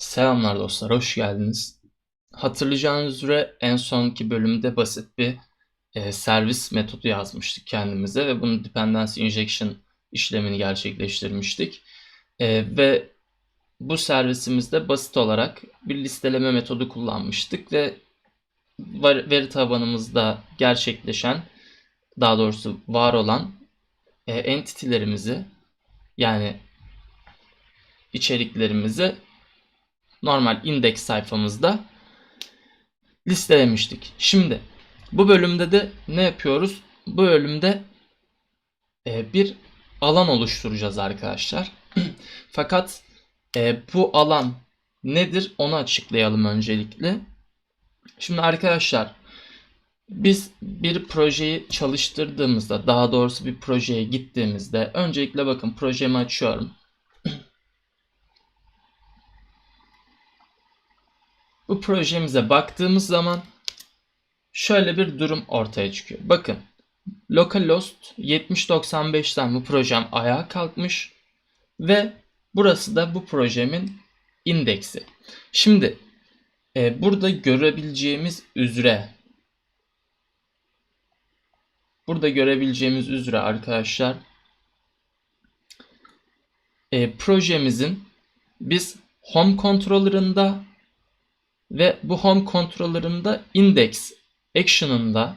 Selamlar dostlar, hoş geldiniz. Hatırlayacağınız üzere en sonki bölümde basit bir e, servis metodu yazmıştık kendimize ve bunun dependency injection işlemini gerçekleştirmiştik. E, ve bu servisimizde basit olarak bir listeleme metodu kullanmıştık ve veri tabanımızda gerçekleşen, daha doğrusu var olan e, entity'lerimizi yani içeriklerimizi normal indeks sayfamızda listelemiştik. Şimdi bu bölümde de ne yapıyoruz? Bu bölümde e, bir alan oluşturacağız arkadaşlar. Fakat e, bu alan nedir onu açıklayalım öncelikle. Şimdi arkadaşlar biz bir projeyi çalıştırdığımızda daha doğrusu bir projeye gittiğimizde öncelikle bakın projemi açıyorum. Bu projemize baktığımız zaman şöyle bir durum ortaya çıkıyor. Bakın localhost 7095'ten bu projem ayağa kalkmış ve burası da bu projemin indeksi. Şimdi e, burada görebileceğimiz üzere burada görebileceğimiz üzere arkadaşlar e, projemizin biz home controller'ında ve bu home controller'ında index action'ında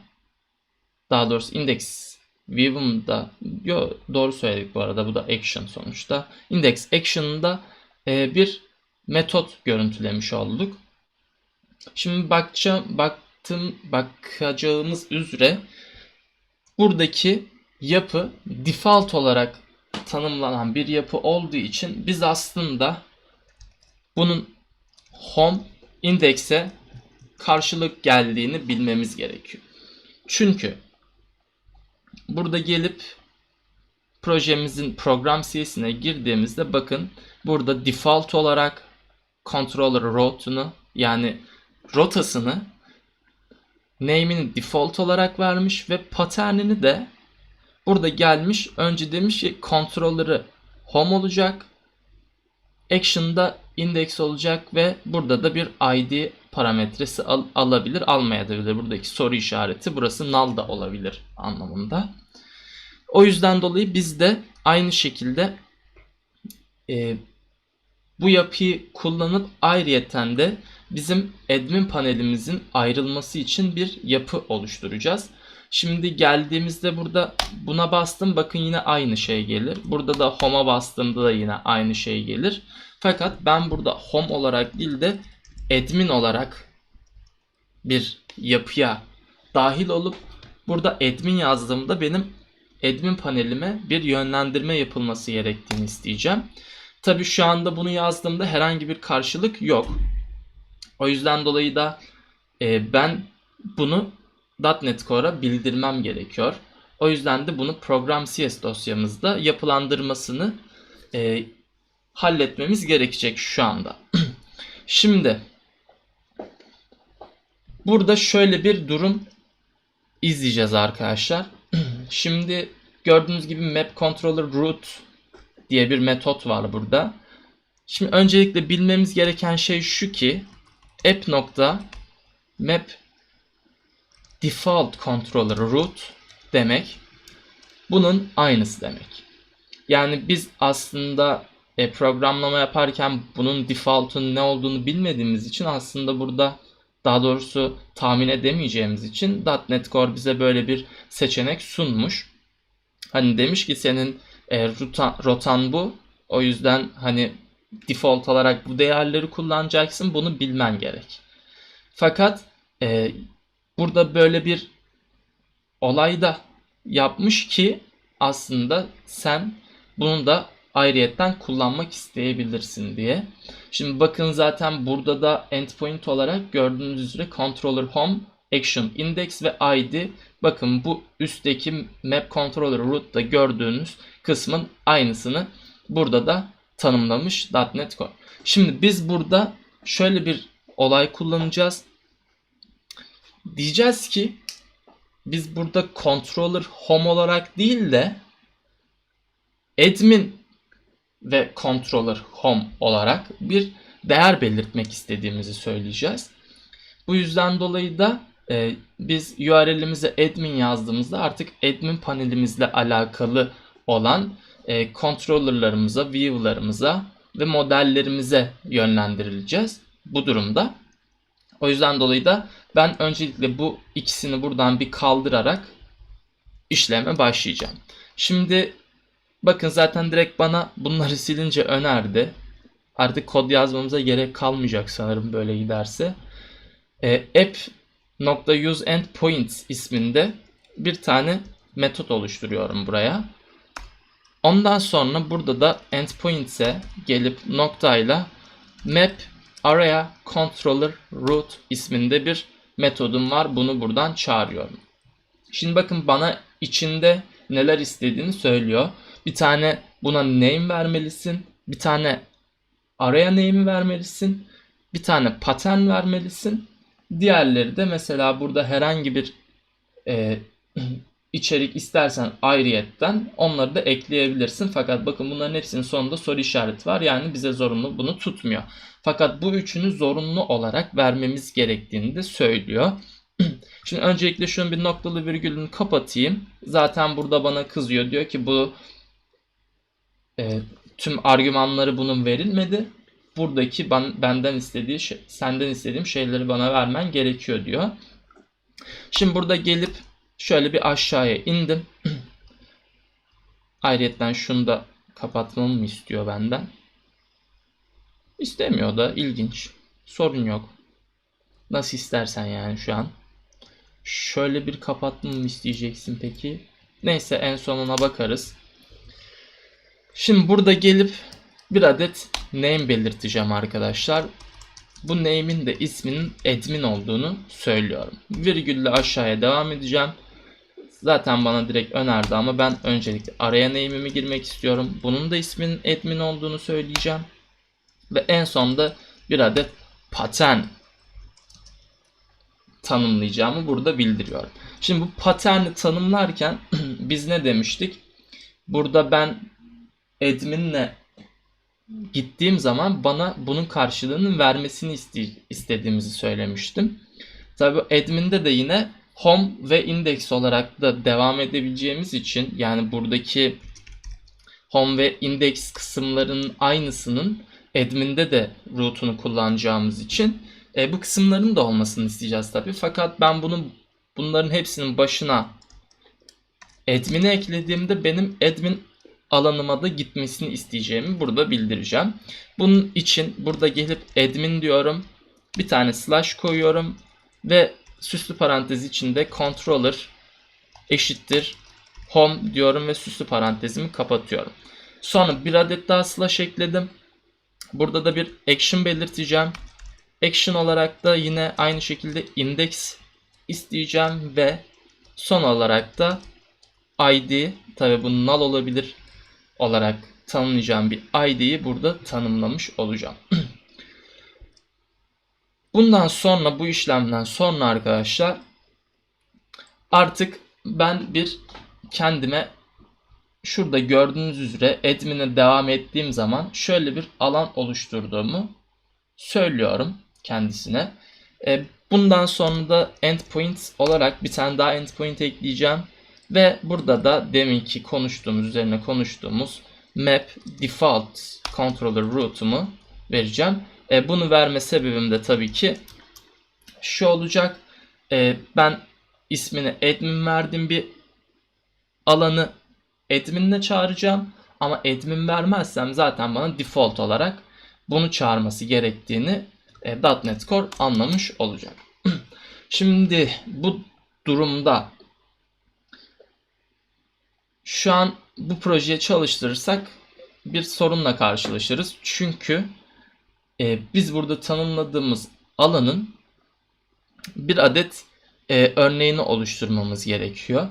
daha doğrusu index view'unda yo doğru söyledik bu arada bu da action sonuçta. Index action'ında e, bir metot görüntülemiş olduk. Şimdi bakacağım baktım bakacağımız üzere buradaki yapı default olarak tanımlanan bir yapı olduğu için biz aslında bunun home indekse karşılık geldiğini bilmemiz gerekiyor. Çünkü burada gelip projemizin program CS'ine girdiğimizde bakın burada default olarak controller route'unu yani rotasını name'ini default olarak vermiş ve pattern'ini de burada gelmiş önce demiş ki controller'ı home olacak action'da index olacak ve burada da bir id parametresi al- alabilir almayabilir. Buradaki soru işareti burası null da olabilir anlamında. O yüzden dolayı biz de aynı şekilde e, bu yapıyı kullanıp ayrıyeten de bizim admin panelimizin ayrılması için bir yapı oluşturacağız. Şimdi geldiğimizde burada buna bastım bakın yine aynı şey gelir. Burada da home'a bastığımda da yine aynı şey gelir. Fakat ben burada home olarak değil de admin olarak bir yapıya dahil olup burada admin yazdığımda benim admin panelime bir yönlendirme yapılması gerektiğini isteyeceğim. Tabi şu anda bunu yazdığımda herhangi bir karşılık yok. O yüzden dolayı da e, ben bunu .NET Core'a bildirmem gerekiyor. O yüzden de bunu program CS dosyamızda yapılandırmasını e, halletmemiz gerekecek şu anda. Şimdi burada şöyle bir durum izleyeceğiz arkadaşlar. Şimdi gördüğünüz gibi map controller root diye bir metot var burada. Şimdi öncelikle bilmemiz gereken şey şu ki app nokta map default controller root demek bunun aynısı demek. Yani biz aslında e, programlama yaparken bunun default'un ne olduğunu bilmediğimiz için aslında burada daha doğrusu tahmin edemeyeceğimiz için .NET Core bize böyle bir seçenek sunmuş. Hani demiş ki senin e, rotan, rotan bu. O yüzden hani default olarak bu değerleri kullanacaksın. Bunu bilmen gerek. Fakat e, burada böyle bir olay da yapmış ki aslında sen bunu da ayrıyetten kullanmak isteyebilirsin diye. Şimdi bakın zaten burada da endpoint olarak gördüğünüz üzere controller home action index ve id bakın bu üstteki map controller root'ta gördüğünüz kısmın aynısını burada da tanımlamış .NET Core. Şimdi biz burada şöyle bir olay kullanacağız. Diyeceğiz ki biz burada controller home olarak değil de admin ve controller home olarak bir değer belirtmek istediğimizi söyleyeceğiz. Bu yüzden dolayı da e, biz URL'imize admin yazdığımızda artık admin panelimizle alakalı olan e, controller'larımıza, view'larımıza ve modellerimize yönlendirileceğiz bu durumda. O yüzden dolayı da ben öncelikle bu ikisini buradan bir kaldırarak işleme başlayacağım. Şimdi bakın zaten direkt bana bunları silince önerdi. Artık kod yazmamıza gerek kalmayacak sanırım böyle giderse. E, app.useEndpoints isminde bir tane metot oluşturuyorum buraya. Ondan sonra burada da endpoints'e gelip noktayla map araya controller root isminde bir metodum var. Bunu buradan çağırıyorum. Şimdi bakın bana içinde neler istediğini söylüyor. Bir tane buna name vermelisin. Bir tane araya name'i vermelisin. Bir tane pattern vermelisin. Diğerleri de mesela burada herhangi bir e, içerik istersen ayrıyetten onları da ekleyebilirsin. Fakat bakın bunların hepsinin sonunda soru işareti var. Yani bize zorunlu bunu tutmuyor. Fakat bu üçünü zorunlu olarak vermemiz gerektiğini de söylüyor. Şimdi öncelikle şunun bir noktalı virgülünü kapatayım. Zaten burada bana kızıyor. Diyor ki bu e, tüm argümanları bunun verilmedi. Buradaki ben, benden istediği şey, senden istediğim şeyleri bana vermen gerekiyor diyor. Şimdi burada gelip şöyle bir aşağıya indim. Ayrıyetten şunu da kapatmamı mı istiyor benden? İstemiyor da ilginç. Sorun yok. Nasıl istersen yani şu an. Şöyle bir kapatmamı isteyeceksin peki? Neyse en sonuna bakarız. Şimdi burada gelip bir adet name belirteceğim arkadaşlar. Bu name'in de isminin admin olduğunu söylüyorum. Virgülle aşağıya devam edeceğim. Zaten bana direkt önerdi ama ben öncelikle araya name'imi girmek istiyorum. Bunun da isminin admin olduğunu söyleyeceğim. Ve en sonda bir adet pattern tanımlayacağımı burada bildiriyorum. Şimdi bu patterni tanımlarken biz ne demiştik? Burada ben adminle gittiğim zaman bana bunun karşılığını vermesini iste- istediğimizi söylemiştim. Tabi admin'de de yine home ve index olarak da devam edebileceğimiz için yani buradaki home ve index kısımlarının aynısının admin'de de root'unu kullanacağımız için e, bu kısımların da olmasını isteyeceğiz tabi. Fakat ben bunun bunların hepsinin başına admin'i eklediğimde benim admin alanıma da gitmesini isteyeceğimi burada bildireceğim. Bunun için burada gelip admin diyorum. Bir tane slash koyuyorum ve süslü parantez içinde controller eşittir home diyorum ve süslü parantezimi kapatıyorum. Sonra bir adet daha slash ekledim. Burada da bir action belirteceğim. Action olarak da yine aynı şekilde index isteyeceğim ve son olarak da id tabi bu null olabilir olarak tanımlayacağım bir id'yi burada tanımlamış olacağım. Bundan sonra bu işlemden sonra arkadaşlar artık ben bir kendime şurada gördüğünüz üzere admin'e devam ettiğim zaman şöyle bir alan oluşturduğumu söylüyorum kendisine. E, bundan sonra da endpoint olarak bir tane daha endpoint ekleyeceğim. Ve burada da deminki konuştuğumuz üzerine konuştuğumuz map default controller route'umu vereceğim. E, bunu verme sebebim de tabii ki şu olacak. E, ben ismini admin verdim bir alanı adminle çağıracağım. Ama admin vermezsem zaten bana default olarak bunu çağırması gerektiğini e, .NET Core anlamış olacak. Şimdi bu durumda şu an bu projeyi çalıştırırsak bir sorunla karşılaşırız. Çünkü e, biz burada tanımladığımız alanın bir adet e, örneğini oluşturmamız gerekiyor.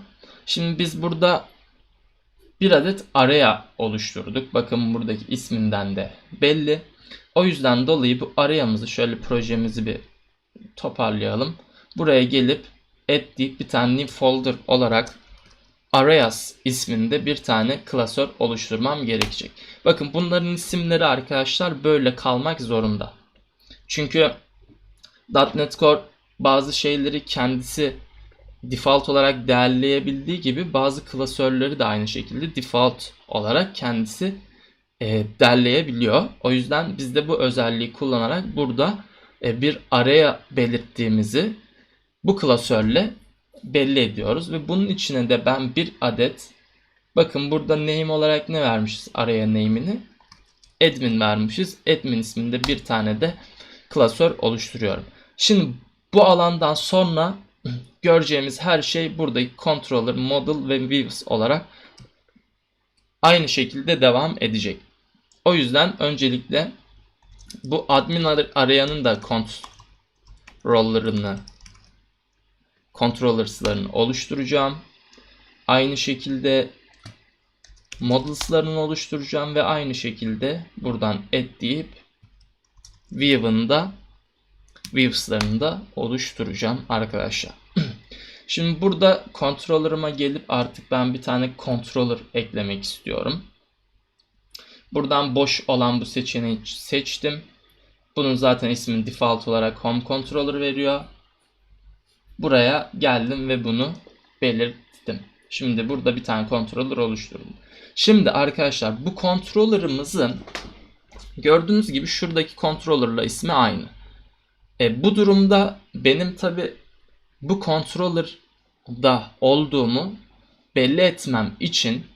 Şimdi biz burada bir adet araya oluşturduk. Bakın buradaki isminden de belli. O yüzden dolayı bu arayamızı şöyle projemizi bir toparlayalım. Buraya gelip add deyip bir tane new folder olarak Arrayas isminde bir tane klasör oluşturmam gerekecek. Bakın bunların isimleri arkadaşlar böyle kalmak zorunda. Çünkü .NET Core bazı şeyleri kendisi default olarak değerleyebildiği gibi bazı klasörleri de aynı şekilde default olarak kendisi e, derleyebiliyor. O yüzden biz de bu özelliği kullanarak burada e, bir araya belirttiğimizi bu klasörle belli ediyoruz ve bunun içine de ben bir adet bakın burada name olarak ne vermişiz araya name'ini admin vermişiz. Admin isminde bir tane de klasör oluşturuyorum. Şimdi bu alandan sonra göreceğimiz her şey buradaki controller, model ve views olarak aynı şekilde devam edecek. O yüzden öncelikle bu admin arayanın da controller'ını controllers'larını oluşturacağım. Aynı şekilde models'larını oluşturacağım ve aynı şekilde buradan add deyip view'ın da views'larını da oluşturacağım arkadaşlar. Şimdi burada controller'ıma gelip artık ben bir tane controller eklemek istiyorum. Buradan boş olan bu seçeneği seçtim. Bunun zaten ismini default olarak home controller veriyor. Buraya geldim ve bunu belirttim. Şimdi burada bir tane controller oluşturdum. Şimdi arkadaşlar bu controller'ımızın gördüğünüz gibi şuradaki controller'la ismi aynı. E, bu durumda benim tabi bu controller'da olduğumu belli etmem için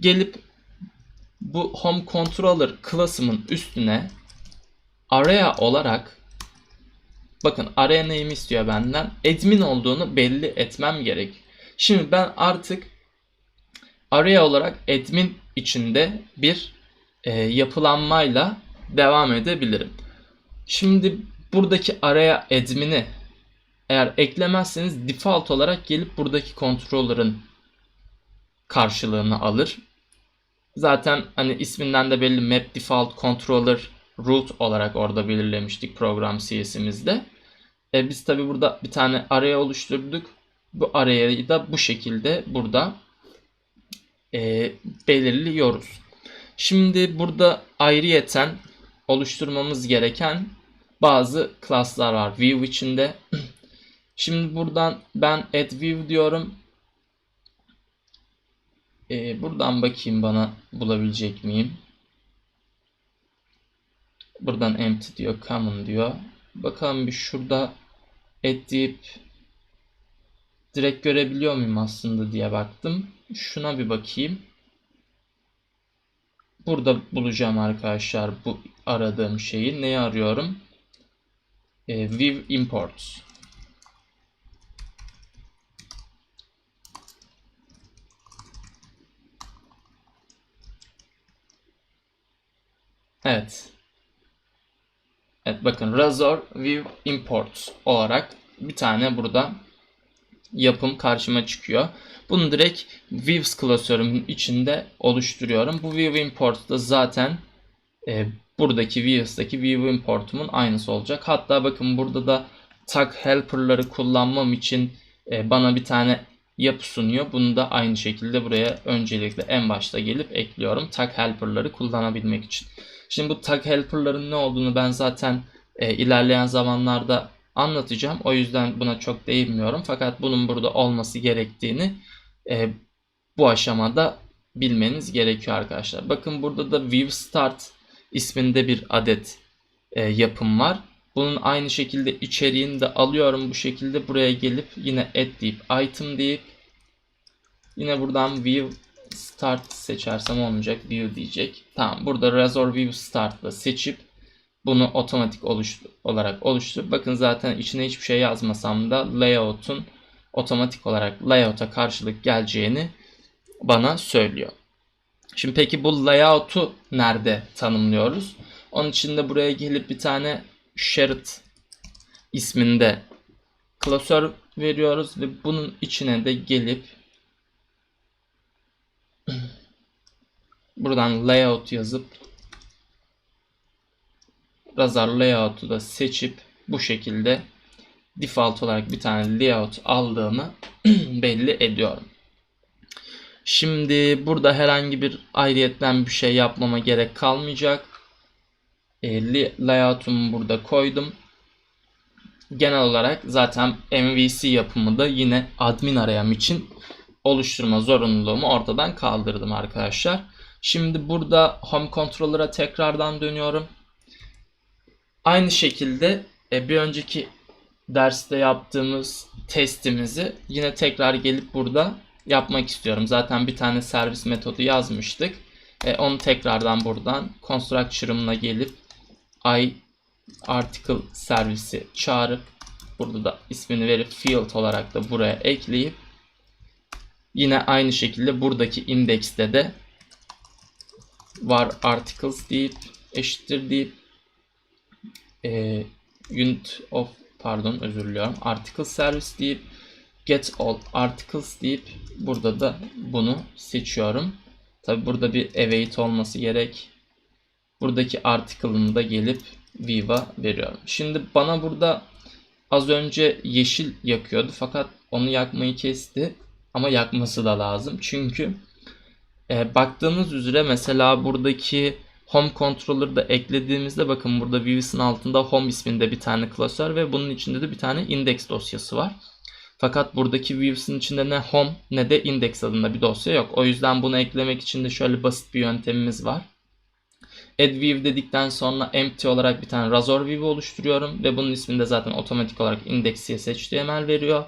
gelip bu home controller klasımın üstüne araya olarak bakın araya name istiyor benden admin olduğunu belli etmem gerek. Şimdi ben artık araya olarak admin içinde bir e, yapılanmayla devam edebilirim. Şimdi buradaki araya admin'i eğer eklemezseniz default olarak gelip buradaki controller'ın karşılığını alır. Zaten hani isminden de belli map default controller root olarak orada belirlemiştik program CS'imizde. E, biz tabi burada bir tane araya oluşturduk. Bu arayı da bu şekilde burada e, belirliyoruz. Şimdi burada ayrıyeten oluşturmamız gereken bazı klaslar var view içinde. Şimdi buradan ben add view diyorum. Ee, buradan bakayım bana bulabilecek miyim? Buradan empty diyor, common diyor. Bakalım bir şurada add deyip direkt görebiliyor muyum aslında diye baktım. Şuna bir bakayım. Burada bulacağım arkadaşlar bu aradığım şeyi. Neyi arıyorum? Ee, view imports. Evet. Evet bakın Razor View Imports olarak bir tane burada yapım karşıma çıkıyor. Bunu direkt Views klasörümün içinde oluşturuyorum. Bu View Import da zaten e, buradaki Views'taki View Import'umun aynısı olacak. Hatta bakın burada da tag helper'ları kullanmam için e, bana bir tane yapı sunuyor. Bunu da aynı şekilde buraya öncelikle en başta gelip ekliyorum. Tag helper'ları kullanabilmek için. Şimdi bu tag helper'ların ne olduğunu ben zaten e, ilerleyen zamanlarda anlatacağım. O yüzden buna çok değinmiyorum. Fakat bunun burada olması gerektiğini e, bu aşamada bilmeniz gerekiyor arkadaşlar. Bakın burada da view start isminde bir adet e, yapım var. Bunun aynı şekilde içeriğini de alıyorum bu şekilde buraya gelip yine add deyip item deyip yine buradan view start seçersem olmayacak view diyecek. Tamam burada Razor View Start'la seçip bunu otomatik oluştur olarak oluştur. Bakın zaten içine hiçbir şey yazmasam da layout'un otomatik olarak layout'a karşılık geleceğini bana söylüyor. Şimdi peki bu layout'u nerede tanımlıyoruz? Onun için de buraya gelip bir tane shared isminde klasör veriyoruz ve bunun içine de gelip buradan layout yazıp Razor layout'u da seçip bu şekilde default olarak bir tane layout aldığımı belli ediyorum. Şimdi burada herhangi bir ayrıyetten bir şey yapmama gerek kalmayacak. E, layout'umu burada koydum. Genel olarak zaten MVC yapımı da yine admin arayam için oluşturma zorunluluğumu ortadan kaldırdım arkadaşlar. Şimdi burada Home Controller'a tekrardan dönüyorum. Aynı şekilde e, bir önceki derste yaptığımız testimizi yine tekrar gelip burada yapmak istiyorum. Zaten bir tane servis metodu yazmıştık. E, onu tekrardan buradan constructor'ımla gelip i article servisi çağırıp burada da ismini verip field olarak da buraya ekleyip yine aynı şekilde buradaki indekste de var articles deyip eşittir deyip e, unit of pardon özür diliyorum article service deyip get all articles deyip burada da bunu seçiyorum. Tabi burada bir await olması gerek. Buradaki article'ını da gelip viva veriyorum. Şimdi bana burada az önce yeşil yakıyordu fakat onu yakmayı kesti ama yakması da lazım. Çünkü e, baktığınız üzere mesela buradaki Home Controller'da eklediğimizde bakın burada Views'ın altında Home isminde bir tane klasör ve bunun içinde de bir tane index dosyası var. Fakat buradaki Views'ın içinde ne Home ne de Index adında bir dosya yok. O yüzden bunu eklemek için de şöyle basit bir yöntemimiz var. Add View dedikten sonra empty olarak bir tane Razor View oluşturuyorum ve bunun isminde zaten otomatik olarak index.cshtml veriyor.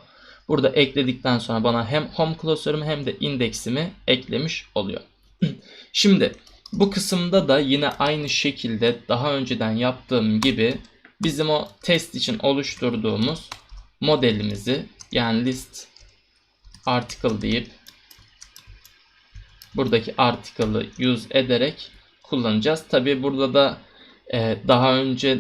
Burada ekledikten sonra bana hem home klasörümü hem de indeksimi eklemiş oluyor. Şimdi bu kısımda da yine aynı şekilde daha önceden yaptığım gibi bizim o test için oluşturduğumuz modelimizi yani list article deyip buradaki article'ı use ederek kullanacağız. Tabi burada da e, daha önce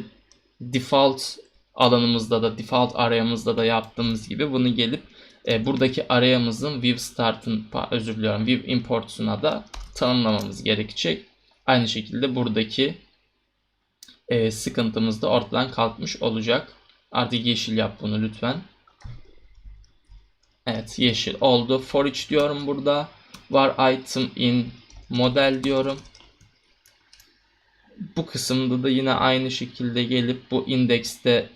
default alanımızda da default arayamızda da yaptığımız gibi bunu gelip e, buradaki arayamızın view start'ın özür diliyorum view import'una da tanımlamamız gerekecek. Aynı şekilde buradaki e, sıkıntımız da ortadan kalkmış olacak. Artık yeşil yap bunu lütfen. Evet yeşil oldu. For each diyorum burada. Var item in model diyorum. Bu kısımda da yine aynı şekilde gelip bu indekste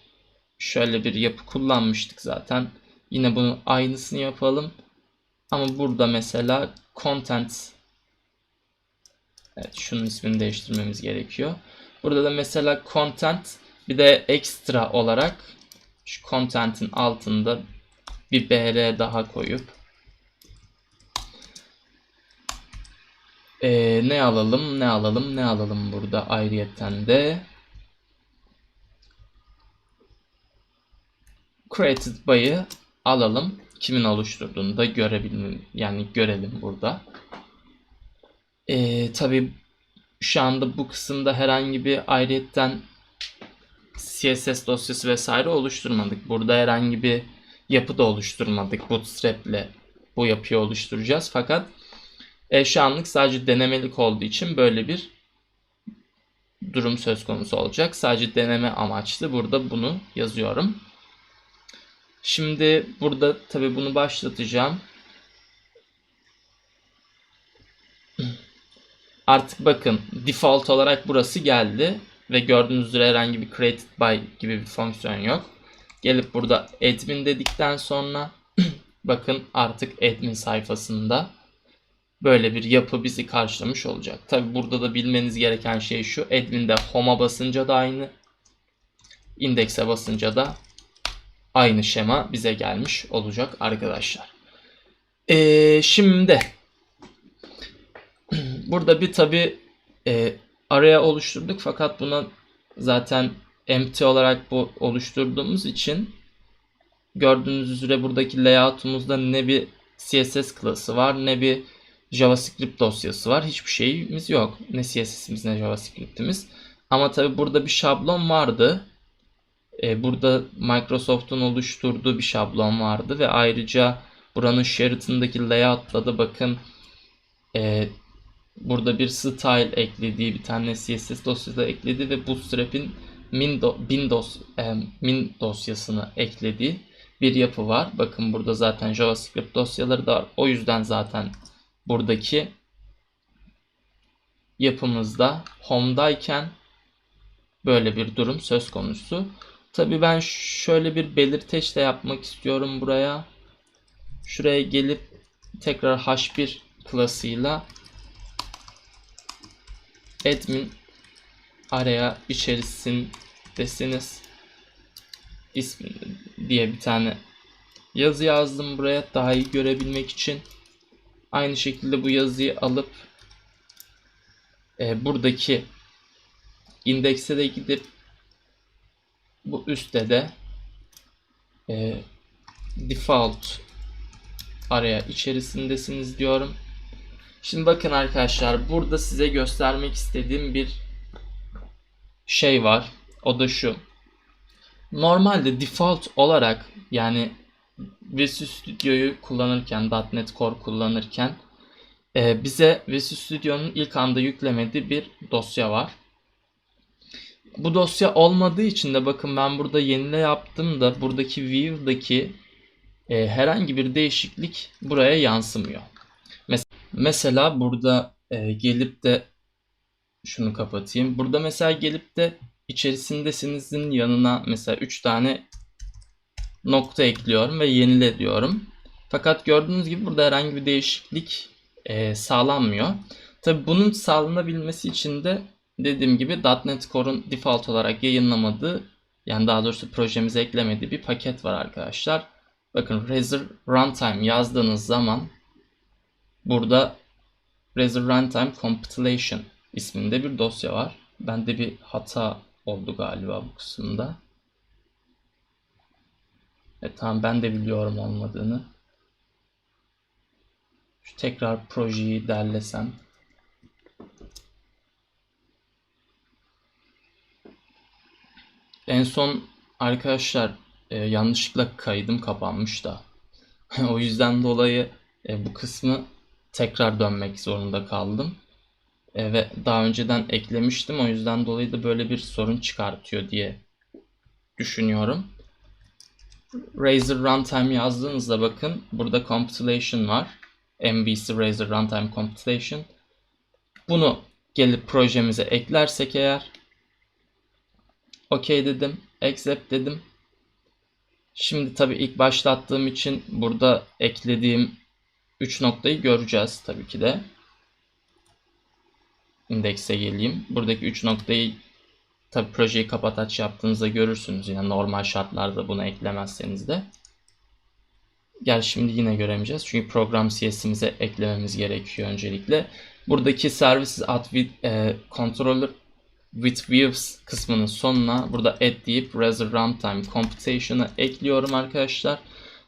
şöyle bir yapı kullanmıştık zaten. Yine bunun aynısını yapalım. Ama burada mesela content Evet şunun ismini değiştirmemiz gerekiyor. Burada da mesela content bir de ekstra olarak şu content'in altında bir br daha koyup ee, ne alalım ne alalım ne alalım burada ayrıyetten de created by'ı alalım. Kimin oluşturduğunu da görebilelim. Yani görelim burada. Ee, tabii şu anda bu kısımda herhangi bir ayrıyetten CSS dosyası vesaire oluşturmadık. Burada herhangi bir yapı da oluşturmadık. Bootstrap ile bu yapıyı oluşturacağız. Fakat e, şu anlık sadece denemelik olduğu için böyle bir durum söz konusu olacak. Sadece deneme amaçlı burada bunu yazıyorum. Şimdi burada tabi bunu başlatacağım. Artık bakın default olarak burası geldi ve gördüğünüz üzere herhangi bir created by gibi bir fonksiyon yok. Gelip burada admin dedikten sonra bakın artık admin sayfasında böyle bir yapı bizi karşılamış olacak. Tabi burada da bilmeniz gereken şey şu. Admin'de home'a basınca da aynı. Index'e basınca da aynı şema bize gelmiş olacak arkadaşlar. Ee, şimdi burada bir tabi e, araya oluşturduk fakat buna zaten empty olarak bu oluşturduğumuz için gördüğünüz üzere buradaki layout'umuzda ne bir CSS klası var ne bir JavaScript dosyası var. Hiçbir şeyimiz yok. Ne CSS'imiz ne JavaScript'imiz. Ama tabi burada bir şablon vardı. Ee, burada Microsoft'un oluşturduğu bir şablon vardı ve ayrıca buranın Sheraton'daki layout'la da bakın e, burada bir style eklediği bir tane CSS dosyası ekledi ve Bootstrap'in min, do, bin, dos, e, min dosyasını eklediği bir yapı var. Bakın burada zaten JavaScript dosyaları da var. O yüzden zaten buradaki yapımızda home'dayken böyle bir durum söz konusu. Tabii ben şöyle bir belirteç de yapmak istiyorum buraya. Şuraya gelip tekrar h1 klasıyla admin araya içerisindesiniz ismi diye bir tane yazı yazdım buraya daha iyi görebilmek için. Aynı şekilde bu yazıyı alıp e, buradaki indekse de gidip bu üstte de e, default araya içerisindesiniz diyorum. Şimdi bakın arkadaşlar burada size göstermek istediğim bir şey var. O da şu. Normalde default olarak yani Visual Studio'yu kullanırken, .NET Core kullanırken e, bize Visual Studio'nun ilk anda yüklemediği bir dosya var. Bu dosya olmadığı için de bakın ben burada yenile yaptığımda buradaki view'daki e, herhangi bir değişiklik buraya yansımıyor. Mes- mesela burada e, gelip de şunu kapatayım. Burada mesela gelip de içerisindesinizin yanına mesela 3 tane nokta ekliyorum ve yenile diyorum. Fakat gördüğünüz gibi burada herhangi bir değişiklik e, sağlanmıyor. Tabi bunun sağlanabilmesi için de dediğim gibi .NET Core'un default olarak yayınlamadığı yani daha doğrusu projemize eklemediği bir paket var arkadaşlar. Bakın Razor Runtime yazdığınız zaman burada Razor Runtime Compilation isminde bir dosya var. Bende bir hata oldu galiba bu kısımda. E tamam ben de biliyorum olmadığını. Şu tekrar projeyi derlesem. En son arkadaşlar e, yanlışlıkla kaydım kapanmış da. o yüzden dolayı e, bu kısmı tekrar dönmek zorunda kaldım. E, ve daha önceden eklemiştim. O yüzden dolayı da böyle bir sorun çıkartıyor diye düşünüyorum. Razor Runtime yazdığınızda bakın burada compilation var. MVC Razor Runtime Compilation. Bunu gelip projemize eklersek eğer OK dedim. Accept dedim. Şimdi tabii ilk başlattığım için burada eklediğim 3 noktayı göreceğiz tabii ki de. İndekse geleyim. Buradaki 3 noktayı tabii projeyi kapat aç yaptığınızda görürsünüz. Yine normal şartlarda bunu eklemezseniz de. Gel şimdi yine göremeyeceğiz. Çünkü program CS'imize eklememiz gerekiyor öncelikle. Buradaki services at with, e, controller with views kısmının sonuna burada add deyip Razor Runtime Computation'ı ekliyorum arkadaşlar.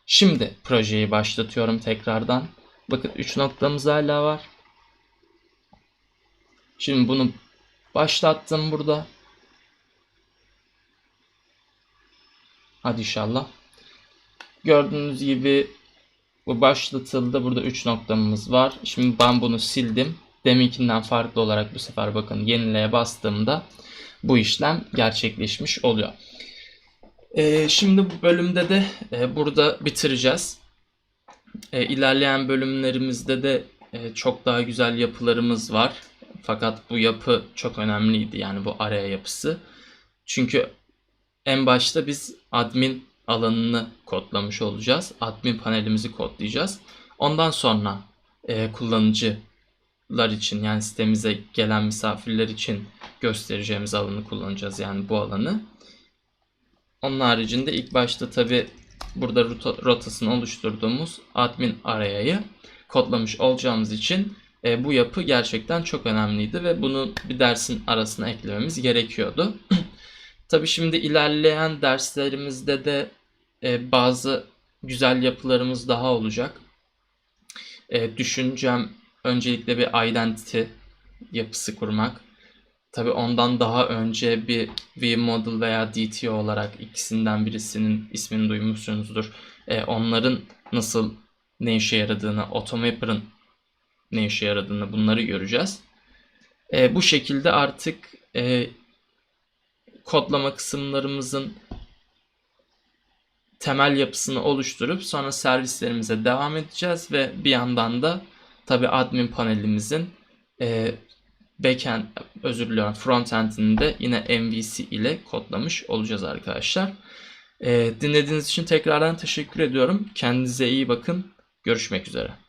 Şimdi projeyi başlatıyorum tekrardan. Bakın 3 noktamız hala var. Şimdi bunu başlattım burada. Hadi inşallah. Gördüğünüz gibi bu başlatıldı. Burada 3 noktamız var. Şimdi ben bunu sildim. Deminkinden farklı olarak bu sefer bakın yenileye bastığımda bu işlem gerçekleşmiş oluyor. Ee, şimdi bu bölümde de e, burada bitireceğiz. E, ilerleyen bölümlerimizde de e, çok daha güzel yapılarımız var. Fakat bu yapı çok önemliydi yani bu araya yapısı. Çünkü en başta biz admin alanını kodlamış olacağız. Admin panelimizi kodlayacağız. Ondan sonra e, kullanıcılar için yani sitemize gelen misafirler için göstereceğimiz alanı kullanacağız. Yani bu alanı. Onun haricinde ilk başta tabi burada rota, rotasını oluşturduğumuz admin arayayı kodlamış olacağımız için e, bu yapı gerçekten çok önemliydi ve bunu bir dersin arasına eklememiz gerekiyordu. Tabi şimdi ilerleyen derslerimizde de e, bazı güzel yapılarımız daha olacak. E, düşüncem öncelikle bir identity yapısı kurmak. Tabi ondan daha önce bir vModel veya DTO olarak ikisinden birisinin ismini duymuşsunuzdur. E, onların nasıl ne işe yaradığını, Automapper'ın ne işe yaradığını bunları göreceğiz. E, bu şekilde artık e, kodlama kısımlarımızın temel yapısını oluşturup sonra servislerimize devam edeceğiz ve bir yandan da tabi admin panelimizin e, backend özür diliyorum frontend'ini de yine MVC ile kodlamış olacağız arkadaşlar. Ee, dinlediğiniz için tekrardan teşekkür ediyorum. Kendinize iyi bakın. Görüşmek üzere.